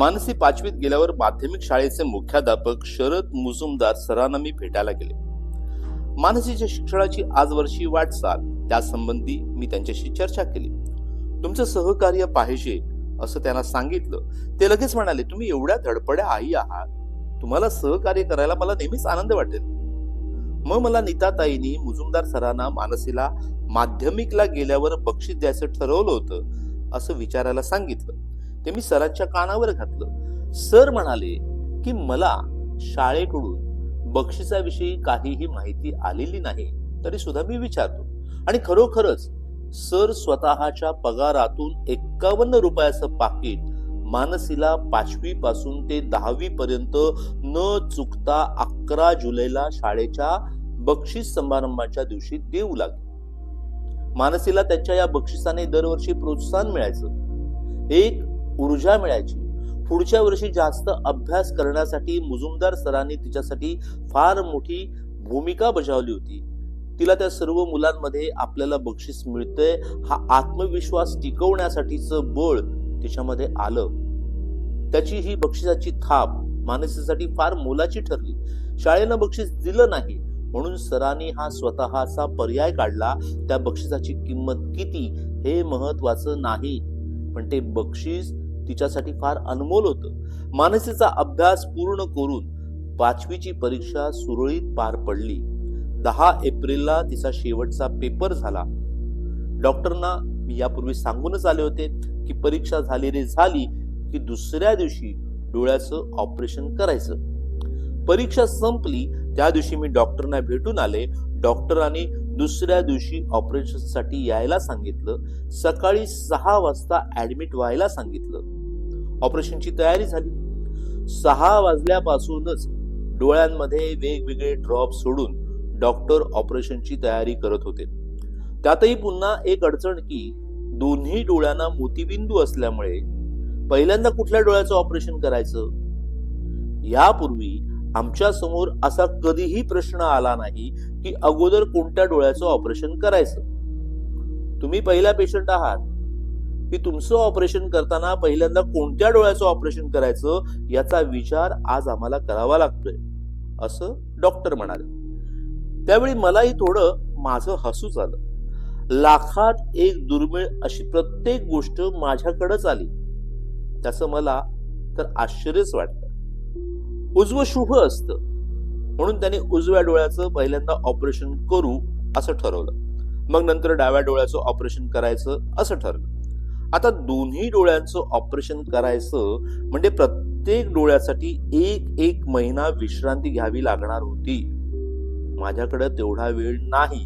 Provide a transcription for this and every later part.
मानसी पाचवीत गेल्यावर माध्यमिक शाळेचे मुख्याध्यापक शरद मुजुमदार सरांना मी भेटायला गेले. मानसीच्या शिक्षणाची आजवरची वाटचाल त्यासंबंधी मी त्यांच्याशी चर्चा केली. तुमचं सहकार्य पाहिजे असं त्यांना सांगितलं. ते लगेच म्हणाले तुम्ही एवढ्या धडपड्या आई आहात. तुम्हाला सहकार्य करायला मला नेहमीच आनंद वाटेल. मग मला नीताताईनी मुजुमदार सरांना मानसीला माध्यमिकला गेल्यावर बक्षीस द्यायचं ठरवलं होतं असं विचारायला सांगितलं. ते मी सरांच्या कानावर घातलं. सर म्हणाले की मला शाळेकडून बक्षिसाविषयी काहीही माहिती आलेली नाही तरी सुद्धा मी विचारतो. आणि खरोखरच सर स्वतःच्या पगारातून एक्कावन्न रुपयाचं पाकिट मानसीला पाचवी पासून ते दहावी पर्यंत न चुकता अकरा जुलैला शाळेच्या बक्षीस समारंभाच्या दिवशी देऊ लागले. मानसीला त्यांच्या या बक्षिसाने दरवर्षी प्रोत्साहन मिळायचं. एक ऊर्जा मिळायची. पुढच्या वर्षी जास्त अभ्यास करण्यासाठी मुजुमदार सरांनी तिच्यासाठी फार मोठी भूमिका बजावली होती. तिला त्या सर्व मुलांमध्ये आपल्याला बक्षीस मिळतंय हा आत्मविश्वास टिकवण्यासाठीचं बळ तिच्यामध्ये आलं. त्याची ही बक्षिसाची थाप मानसीसाठी फार मोलाची ठरली. शाळेनं बक्षीस दिलं नाही म्हणून सरांनी हा स्वतःचा पर्याय काढला. त्या बक्षिसाची किंमत किती हे महत्वाचं नाही. पण ते बक्षीस तिच्यासाठी फार अनमोल होतं. मानसीचा अभ्यास पूर्ण करून पाचवीची परीक्षा सुरळीत पार पडली. दहा एप्रिलला तिचा शेवटचा पेपर झाला. डॉक्टरना मी यापूर्वी सांगूनच आले होते की परीक्षा झाली रे झाली की दुसऱ्या दिवशी डोळ्याचं ऑपरेशन करायचं. परीक्षा संपली त्या दिवशी मी डॉक्टरना भेटून आले. डॉक्टरांनी दुसऱ्या दिवशी ऑपरेशनसाठी यायला सांगितलं. सकाळी सहा वाजता ऍडमिट व्हायला सांगितलं. ऑपरेशनची तयारी झाली. सहा वाजल्यापासूनच डोळ्यांमध्ये वेगवेगळे ड्रॉप सोडून डॉक्टर ऑपरेशनची तयारी करत होते. त्यातही पुन्हा एक अडचण की दोन्ही डोळ्यांना मोतीबिंदू असल्यामुळे पहिल्यांदा कुठल्या डोळ्याचं ऑपरेशन करायचं? यापूर्वी आमच्यासमोर असा कधीही प्रश्न आला नाही की अगोदर कोणत्या डोळ्याचं ऑपरेशन करायचं? तुम्ही पहिला पेशंट आहात. की तुमचं ऑपरेशन करताना पहिल्यांदा कोणत्या डोळ्याचं ऑपरेशन करायचं याचा विचार आज आम्हाला करावा लागतोय असं डॉक्टर म्हणाले. त्यावेळी मलाही थोडं माझं हसू झालं लाखात एक दुर्मिळ अशी प्रत्येक गोष्ट माझ्याकडेच आली. त्याचं मला तर आश्चर्यच वाटतं. उजवं शुभ असतं. म्हणून त्याने उजव्या डोळ्याचं पहिल्यांदा ऑपरेशन करू असं ठरवलं. मग नंतर डाव्या डोळ्याचं ऑपरेशन करायचं असं ठरलं. आता दोन्ही डोळ्यांचं ऑपरेशन करायचं म्हणजे प्रत्येक डोळ्यासाठी एक एक महिना विश्रांती घ्यावी लागणार होती. माझ्याकडे तेवढा वेळ नाही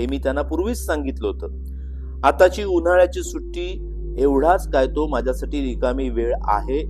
हे मी त्यांना पूर्वीच सांगितलं होतं. आताची उन्हाळ्याची सुट्टी एवढाच काय तो माझ्यासाठी रिकामी वेळ आहे.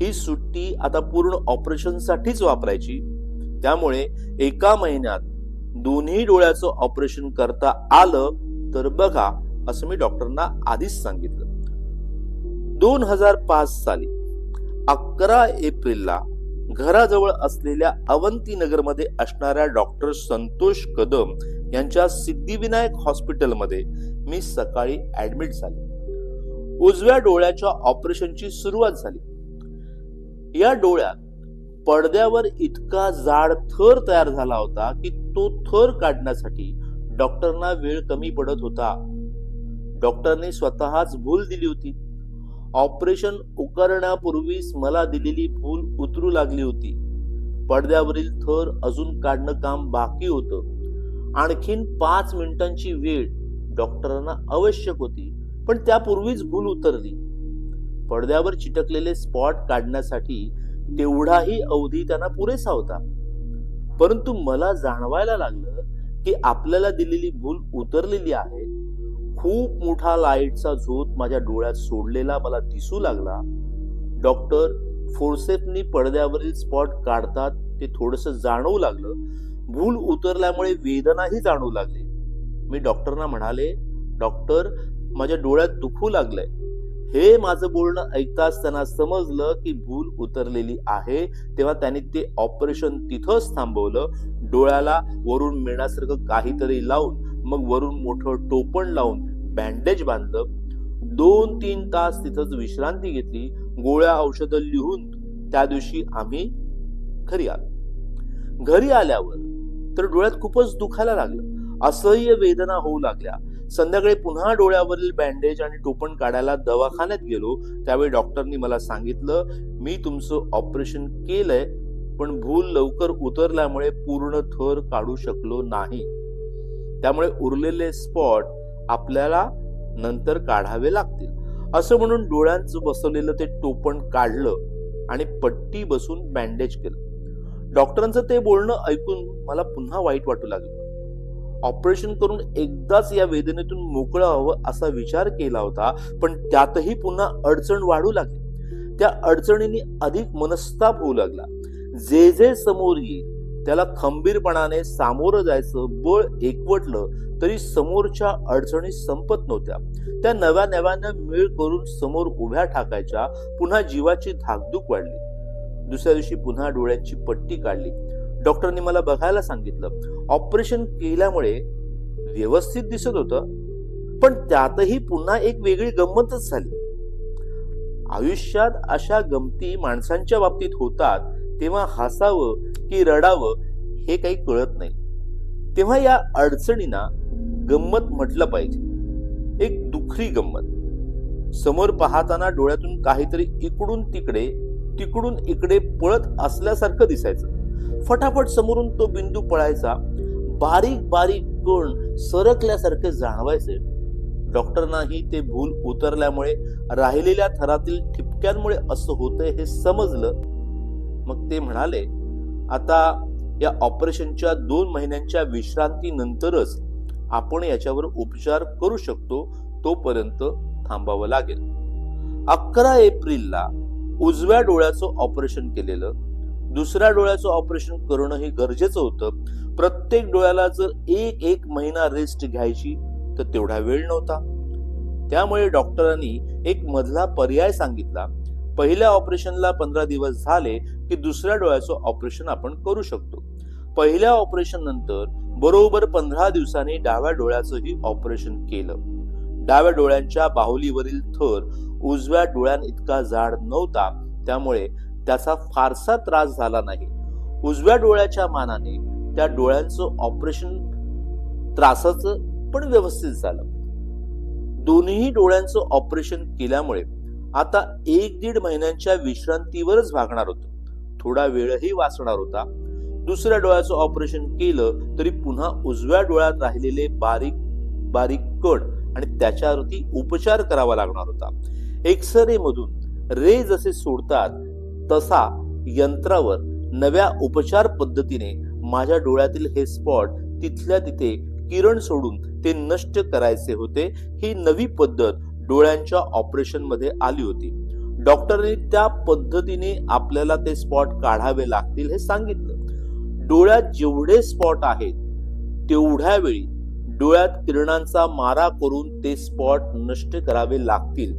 ही सुट्टी आता पूर्ण ऑपरेशनसाठीच वापरायची. त्यामुळे एका महिन्यात दोन्ही डोळ्याचं ऑपरेशन करता आलं तर बघा असं मी डॉक्टरना आधीच सांगितलं. दोन हजार पाच साली अकरा एप्रिलला घराजवळ असलेल्या अवंतीनगरमध्ये असणाऱ्या डॉक्टर संतोष कदम यांच्या सिद्धिविनायक हॉस्पिटलमध्ये मी सकाळी ऍडमिट झाले. उजव्या डोळ्याच्या ऑपरेशनची सुरुवात झाली. या डोळ्यात पडद्यावर इतका जाड थर तयार झाला होता की तो थर काढण्यासाठी डॉक्टरना वेळ कमी पडत होता. डॉक्टरने स्वतःच भूल दिली होती. ऑपरेशन उकरण्यापूर्वीच मला दिलेली भूल उतरू लागली होती. पडद्यावरील थर अजून काढणं काम बाकी होतं. आणखीन पाच मिनिटांची वेळ डॉक्टरांना आवश्यक होती पण त्यापूर्वीच भूल उतरली. पडद्यावर चिटकलेले स्पॉट काढण्यासाठी तेवढाही अवधी त्यांना पुरेसा होता. परंतु मला जाणवायला लागलं की आपल्याला दिलेली भूल उतरलेली आहे खूप मोठा लाईटचा झोत माझ्या डोळ्यात सोडलेला मला दिसू लागला. डॉक्टर फोर्सेपनी पडद्यावरील स्पॉट काढतात ते थोडस जाणवू लागलं. भूल उतरल्यामुळे वेदनाही जाणवू लागली. मी डॉक्टरना म्हणाले डॉक्टर माझ्या डोळ्यात दुखू लागलंय. हे माझं बोलणं ऐकताच त्यांना समजलं की भूल उतरलेली आहे. तेव्हा त्यांनी ते ऑपरेशन तिथंच थांबवलं. डोळ्याला वरून मिळण्यासारखं काहीतरी लावून मग वरून मोठं टोपण लावून बँडेज बांधलं. दोन तीन तास तिथंच विश्रांती घेतली. गोळ्या औषधं लिहून त्या दिवशी आम्ही घरी आलो. घरी आल्यावर तर डोळ्यात खूपच दुखायला लागलं. असह्य वेदना होऊ लागल्या. संध्याकाळी पुन्हा डोळ्यावरील बँडेज आणि टोपण काढायला दवाखान्यात गेलो. त्यावेळी डॉक्टरनी मला सांगितलं मी तुमचं ऑपरेशन केलंय पण भूल लवकर उतरल्यामुळे पूर्ण थर काढू शकलो नाही. त्यामुळे उरलेले स्पॉट आपल्याला नंतर काढावे लागतील. असं म्हणून डोळ्यांचं बसवलेलं ते टोपण काढलं आणि पट्टी बसून बँडेज केलं. डॉक्टरांचं ते बोलणं ऐकून मला पुन्हा वाईट वाटू लागलं. ऑपरेशन करून एकदाच या वेदनेतून मोकळं हवं असा विचार केला होता पण त्यातही पुन्हा अडचण वाढू लागली. त्या अडचणींनी अधिक मनस्ताप होऊ लागला. जे जे समोर येईल त्याला खंबीरपणाने सामोरं जायचं बळ एकवटलं तरी समोरच्या अडचणी संपत नव्हत्या. त्या नव्या नव्यानं मिळ करून समोर उभ्या टाकायच्या पुन्हा जीवाची धाकधूक वाढली. दुसऱ्या दिवशी पुन्हा डोळ्यांची पट्टी काढली. डॉक्टरनी मला बघायला सांगितलं. ऑपरेशन केल्यामुळे व्यवस्थित दिसत होतं पण त्यातही पुन्हा एक वेगळी गंमतच झाली. आयुष्यात अशा गमती माणसांच्या बाबतीत होतात तेव्हा हसावं की रडावं हे काही कळत नाही. तेव्हा या अडचणींना गंमत म्हटलं पाहिजे. एक दुखरी गंमत. समोर पाहताना डोळ्यातून काहीतरी इकडून तिकडे तिकडून इकडे पळत असल्यासारखं दिसायचं. फटाफट समोरून तो बिंदू पळायचा. बारीक बारीक कण सरकल्यासारखे जाणवायचे. डॉक्टरनाही ते भूल उतरल्यामुळे राहिलेल्या थरातील ठिपक्यांमुळे असं होतंय हे समजलं. मग ते म्हणाले आता या ऑपरेशनच्या दोन महिन्यांच्या विश्रांतीनंतरच आपण याच्यावर उपचार करू शकतो तोपर्यंत थांबावं लागेल. अकरा एप्रिलला उजव्या डोळ्याचं ऑपरेशन केलेलं दुसऱ्या डोळ्याचं ऑपरेशन करणं हे गरजेचं होतं. प्रत्येक डोळ्याला जर एक एक महिना रेस्ट घ्यायची तर तेवढा वेळ नव्हता. त्यामुळे डॉक्टरांनी एक मधला पर्याय सांगितला पहिल्या ऑपरेशनला पंधरा दिवस झाले की दुसऱ्या डोळ्याचं ऑपरेशन आपण करू शकतो. पहिल्या ऑपरेशन नंतर बरोबर पंधरा दिवसांनी डाव्या डोळ्याचंही ऑपरेशन केलं. डाव्या डोळ्यांच्या बाहुलीवरील थर उजव्या डोळ्यां इतका जाड नव्हता त्यामुळे त्याचा फारसा त्रास झाला नाही. उजव्या डोळ्याच्या मानाने त्या डोळ्यांचं ऑपरेशन त्रासाचं पण व्यवस्थित झालं. दोन्ही डोळ्यांचं ऑपरेशन केल्यामुळे आता एक दीड महिन्यांच्या विश्रांतीवरच भागणार होत. थोडा वेळही वाचणार होता. दुसऱ्या डोळ्याचं ऑपरेशन केलं तरी पुन्हा उजव्या डोळ्यात राहिलेले बारीक बारीक कण आणि त्याच्यावरती उपचार करावा लागणार होता. एक्सरे मधून रे जसे सोडतात तसा यंत्रावर नव्या उपचार पद्धतीने माझ्या डोळ्यातील हे स्पॉट तिथल्या तिथे किरण सोडून ते नष्ट करायचे होते. ही नवी पद्धत डोळ्यांच्या ऑपरेशनमध्ये आली होती. डॉक्टरने त्या पद्धतीने आपल्याला ते स्पॉट काढावे लागतील हे सांगितलं. डोळ्यात जेवढे स्पॉट आहेत तेवढ्या वेळी डोळ्यात किरणांचा मारा करून ते स्पॉट नष्ट करावे लागतील.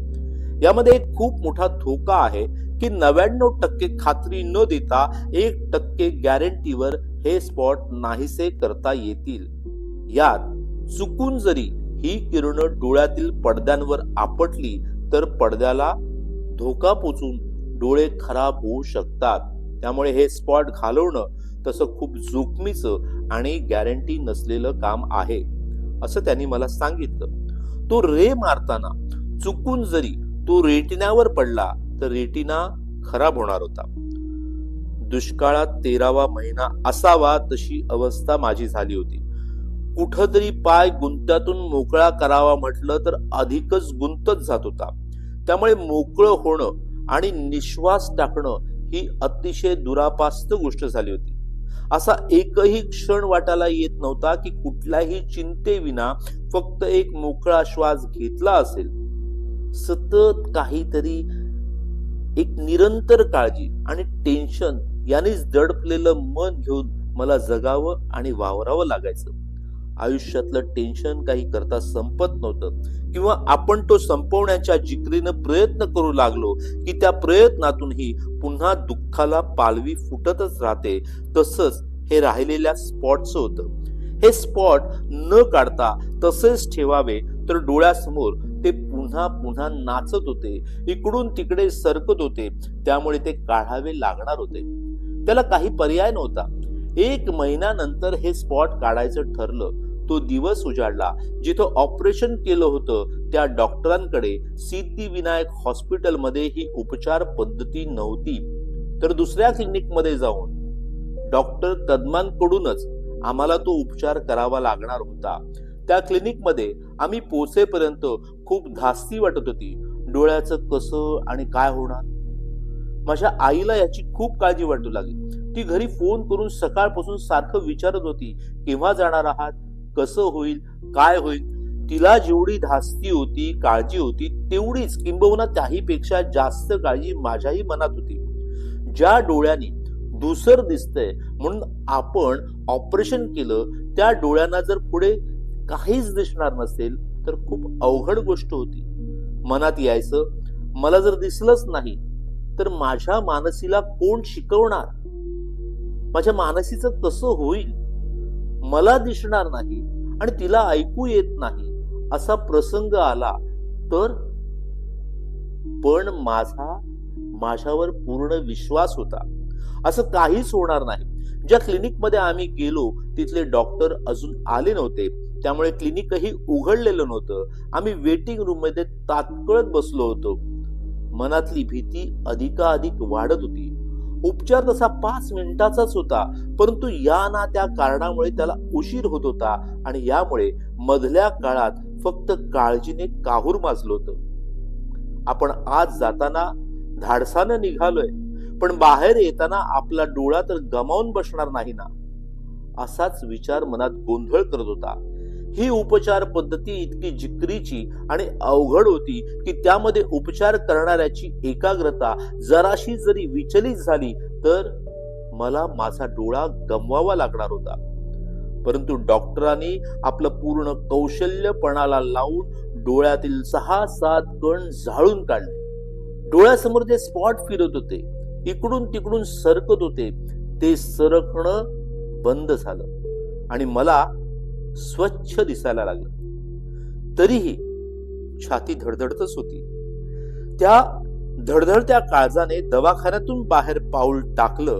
यामध्ये एक खूप मोठा धोका आहे की नव्याण्णव टक्के खात्री न देता एक टक्के गॅरंटीवर हे स्पॉट नाहीसे करता येतील. यात चुकून जरी ही किरण डोळ्यातील पडद्यांवर आपटली तर पडद्याला धोका पोचून डोळे खराब होऊ शकतात. त्यामुळे हे स्पॉट घालवणं तसं खूप जोखमीचं आणि गॅरंटी नसलेलं काम आहे असं त्यांनी मला सांगितलं. तो रे मारताना चुकून जरी तो रेटिनावर पडला तर रेटिना खराब होणार होता. दुष्काळात तेरावा महिना असावा तशी अवस्था माझी झाली होती. कुठंतरी पाय गुंत्यातून मोकळा करावा म्हटलं तर अधिकच गुंतत जात होता. त्यामुळे मोकळं होणं आणि निश्वास टाकणं ही अतिशय दुरापास्त गोष्ट झाली होती. असा एकही क्षण वाटायला येत नव्हता की कुठल्याही चिंतेविना फक्त एक मोकळा श्वास घेतला असेल. सतत काहीतरी एक निरंतर काळजी आणि टेन्शन यांनीच दडपलेलं मन घेऊन मला जगावं आणि वावरावं लागायचं. आयुष्यातलं टेन्शन काही करता संपत नव्हतं. किंवा आपण तो संपवण्याच्या जिकरीनं प्रयत्न करू लागलो की त्या प्रयत्नातूनही पुन्हा दुःखाला पालवी फुटतच राहते. तसंच हे राहिलेल्या स्पॉटचं होतं. हे स्पॉट न काढता तसेच ठेवावे तर डोळ्यासमोर ते पुन्हा पुन्हा नाचत होते. इकडून तिकडे सरकत होते. त्यामुळे ते काढावे लागणार होते. त्याला काही पर्याय नव्हता. एक महिन्यानंतर हे स्पॉट काढायचं ठरलं. तो दिवस उजाडला. जिथं ऑपरेशन केलं होतं त्या डॉक्टरांकडे सिद्धिविनायक हॉस्पिटलमध्ये ही उपचार पद्धती नव्हती. तर दुसऱ्या क्लिनिकमध्ये जाऊन डॉक्टर कदमांकडूनच आम्हाला तो उपचार करावा लागणार होता. त्या क्लिनिकमध्ये आम्ही पोचेपर्यंत खूप धास्ती वाटत होती. डोळ्याचं कसं आणि काय होणार? माझ्या आईला याची खूप काळजी वाटू लागली. ती घरी फोन करून सकाळपासून सारखं विचारत होती केव्हा जाणार आहात? कसं होईल? काय होईल? तिला जेवढी धास्ती होती काळजी होती तेवढीच किंबहुना त्याहीपेक्षा जास्त काळजी माझ्याही मनात होती. ज्या डोळ्यांनी दुसर दिसतंय म्हणून आपण ऑपरेशन केलं त्या डोळ्यांना जर पुढे काहीच दिसणार नसेल तर खूप अवघड गोष्ट होती. मनात यायचं मला जर दिसलंच नाही तर माझ्या मानसीला कोण शिकवणार? माझ्या मानसीचं कसं होईल? मला दिसणार नाही आणि तिला ऐकू येत नाही असा प्रसंग आला तर? पण माझा माझ्यावर पूर्ण विश्वास होता. असं काहीच होणार नाही. ज्या क्लिनिकमध्ये आम्ही गेलो तिथले डॉक्टर अजून आले नव्हते. त्यामुळे क्लिनिकही उघडलेलं नव्हतं. आम्ही वेटिंग रूममध्ये तात्कळत बसलो होतो. मनातली भीती अधिकाधिक वाढत होती. उपचार तसा पाच मिनिटाचाच होता परंतु या ना त्या कारणामुळे त्याला उशीर होत होता आणि यामुळे मधल्या काळात फक्त काळजीने काहूर माजलं होतं. आपण आज जाताना धाडसानं निघालोय पण बाहेर येताना आपला डोळा तर गमावून बसणार नाही ना? असाच विचार मनात गोंधळ करत होता. ही उपचार पद्धती इतकी जिकरीची आणि अवघड होती की त्यामध्ये उपचार करणाऱ्याची एकाग्रता जराशी जरी विचलित झाली तर मला माझा डोळा गमवावा लागणार होता. परंतु डॉक्टरांनी आपलं पूर्ण कौशल्यपणाला लावून डोळ्यातील सहा सात कण झाळून काढले. डोळ्यासमोर जे स्पॉट फिरत होते इकडून तिकडून सरकत होते ते सरकणं बंद झालं आणि मला स्वच्छ दिसायला लागलं. तरीही छाती धडधडतच होती. त्या धडधडत्या काळजाने दवाखान्यातून बाहेर पाऊल टाकलं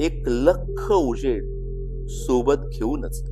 एक लख उजेड सोबत घेऊनच.